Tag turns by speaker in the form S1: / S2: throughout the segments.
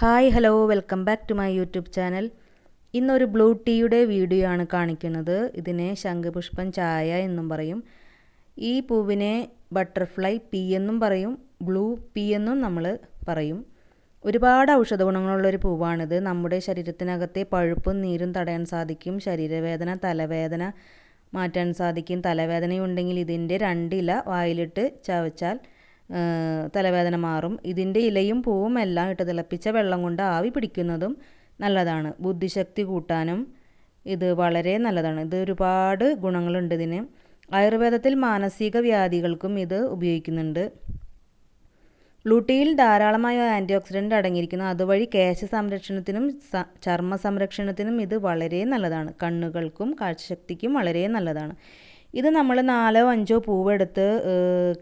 S1: Hi hello welcome back to my YouTube channel. ഇന്നൊരു blue ടീയുടെ video ആണ് കാണിക്കുന്നത്. ഇതിനെ ശംഖുപുഷ്പം ചായ എന്നും പറയും. ഈ പൂവിനെ ബട്ടർഫ്ലൈ പി എന്നും പറയും. ബ്ലൂ പി എന്നും നമ്മൾ പറയും. ഒരുപാട് ഔഷധ ഗുണങ്ങളുള്ളൊരു പൂവാണിത്. നമ്മുടെ ശരീരത്തിനകത്തെ പഴുപ്പും നീരും തടയാൻ സാധിക്കും. ശരീരവേദന തലവേദന മാറ്റാൻ സാധിക്കും. തലവേദനയുണ്ടെങ്കിൽ ഇതിന്റെ രണ്ടില വായിലിട്ട് ചവച്ചാൽ തലവേദന മാറും. ഇതിന്റെ ഇലയും പൂവും എല്ലാം ഇട്ട് തിളപ്പിച്ച വെള്ളം കൊണ്ട് ആവി പിടിക്കുന്നതും നല്ലതാണ്. ബുദ്ധിശക്തി കൂട്ടാനും ഇത് വളരെ നല്ലതാണ്. ഇത് ഒരുപാട് ഗുണങ്ങളുണ്ട് ഇതിന്. ആയുർവേദത്തിൽ മാനസിക വ്യാധികൾക്കും ഇത് ഉപയോഗിക്കുന്നുണ്ട്. ലൂട്ടിയിൽ ധാരാളമായ ആന്റി ഓക്സിഡന്റ് അടങ്ങിയിരിക്കുന്നു. അതുവഴി കേശ സംരക്ഷണത്തിനും ചർമ്മ സംരക്ഷണത്തിനും ഇത് വളരെ നല്ലതാണ്. കണ്ണുകൾക്കും കാഴ്ചശക്തിക്കും വളരെ നല്ലതാണ്. ഇത് നമ്മൾ നാലോ അഞ്ചോ പൂവെടുത്ത്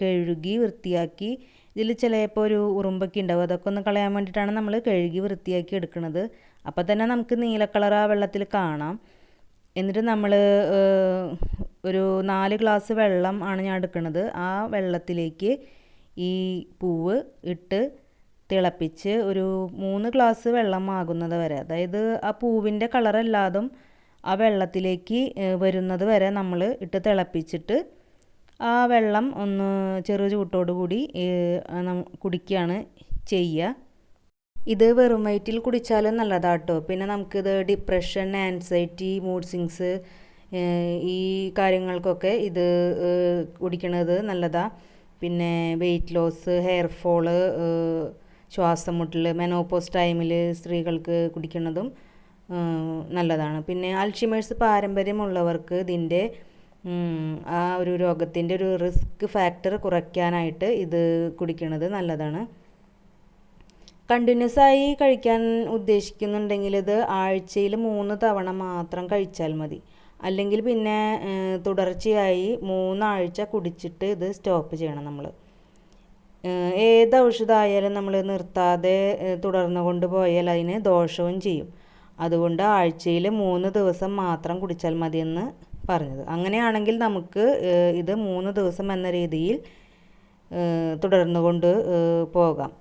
S1: കഴുകി വൃത്തിയാക്കി ഇതിൽ ചിലപ്പോൾ ഒരു ഉറുമ്പൊക്കെ ഉണ്ടാവും അതൊക്കെ ഒന്ന് കളയാൻ വേണ്ടിയിട്ടാണ് നമ്മൾ കഴുകി വൃത്തിയാക്കി എടുക്കുന്നത് അപ്പോൾ തന്നെ നമുക്ക് നീല കളർ ആ വെള്ളത്തിൽ കാണാം. എന്നിട്ട് നമ്മൾ ഒരു നാല് ഗ്ലാസ് വെള്ളം ആണ് ഞാൻ എടുക്കുന്നത് ആ വെള്ളത്തിലേക്ക് ഈ പൂവ് ഇട്ട് തിളപ്പിച്ച് ഒരു മൂന്ന് ഗ്ലാസ് വെള്ളം ആകുന്നത് വരെ. അതായത് ആ പൂവിന്റെ കളറല്ലാതും ആ വെള്ളത്തിലേക്ക് വരുന്നത് വരെ നമ്മൾ ഇട്ട് തിളപ്പിച്ചിട്ട് ആ വെള്ളം ഒന്ന് ചെറു ചൂട്ടോടു കൂടി കുടിക്കുകയാണ് ചെയ്യുക ഇത് വെറും വയറ്റിൽ കുടിച്ചാലും നല്ലതാട്ടോ. പിന്നെ നമുക്കിത് ഡിപ്രഷൻ ആൻസൈറ്റി മൂഡ് സിങ്സ് ഈ കാര്യങ്ങൾക്കൊക്കെ ഇത് കുടിക്കണത് നല്ലതാണ് പിന്നെ വെയിറ്റ് ലോസ് ഹെയർ ഫോൾ ശ്വാസം മുട്ടൽ മെനോപ്പോസ് ടൈമിൽ സ്ത്രീകൾക്ക് കുടിക്കുന്നതും നല്ലതാണ്. പിന്നെ അൽഷിമേഴ്സ് പാരമ്പര്യമുള്ളവർക്ക് ഇതിന്റെ ആ ഒരു രോഗത്തിന്റെ ഒരു റിസ്ക് ഫാക്ടർ കുറയ്ക്കാനായിട്ട് ഇത് കുടിക്കുന്നത് നല്ലതാണ്. കണ്ടിന്യൂസ് ആയി കഴിക്കാൻ ഉദ്ദേശിക്കുന്നുണ്ടെങ്കിൽ ഇത് ആഴ്ചയിൽ മൂന്ന് തവണ മാത്രം കഴിച്ചാൽ മതി. അല്ലെങ്കിൽ പിന്നെ തുടർച്ചയായി മൂന്നാഴ്ച കുടിച്ചിട്ട് ഇത് സ്റ്റോപ്പ് ചെയ്യണം നമ്മൾ. ഏത് ഔഷധമായാലും നമ്മൾ നിർത്താതെ തുടർന്നു കൊണ്ടുപോയാൽ അതിന് ദോഷവും ചെയ്യും. അതുകൊണ്ട് ആഴ്ചയിൽ മൂന്ന് ദിവസം മാത്രം കുടിച്ചാൽ മതിയെന്ന് പറഞ്ഞത്. അങ്ങനെയാണെങ്കിൽ നമുക്ക് ഇത് മൂന്ന് ദിവസം എന്ന രീതിയിൽ തുടർന്നു കൊണ്ട് പോകാം.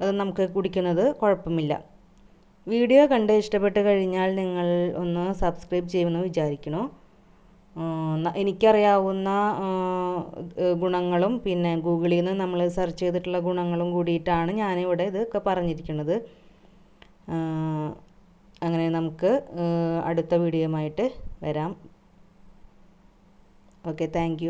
S1: അത് നമുക്ക് കുടിക്കുന്നത് കുഴപ്പമില്ല. വീഡിയോ കണ്ട് ഇഷ്ടപ്പെട്ട് കഴിഞ്ഞാൽ നിങ്ങൾ ഒന്ന് സബ്സ്ക്രൈബ് ചെയ്യുമെന്ന് വിചാരിക്കണോ എനിക്കറിയാവുന്ന ഗുണങ്ങളും പിന്നെ ഗൂഗിളിൽ നിന്ന് നമ്മൾ സെർച്ച് ചെയ്തിട്ടുള്ള ഗുണങ്ങളും കൂടിയിട്ടാണ് ഞാനിവിടെ ഇതൊക്കെ പറഞ്ഞിരിക്കുന്നത്. അങ്ങനെ നമുക്ക് അടുത്ത വീഡിയോയുമായിട്ട് വരാം. Okay thank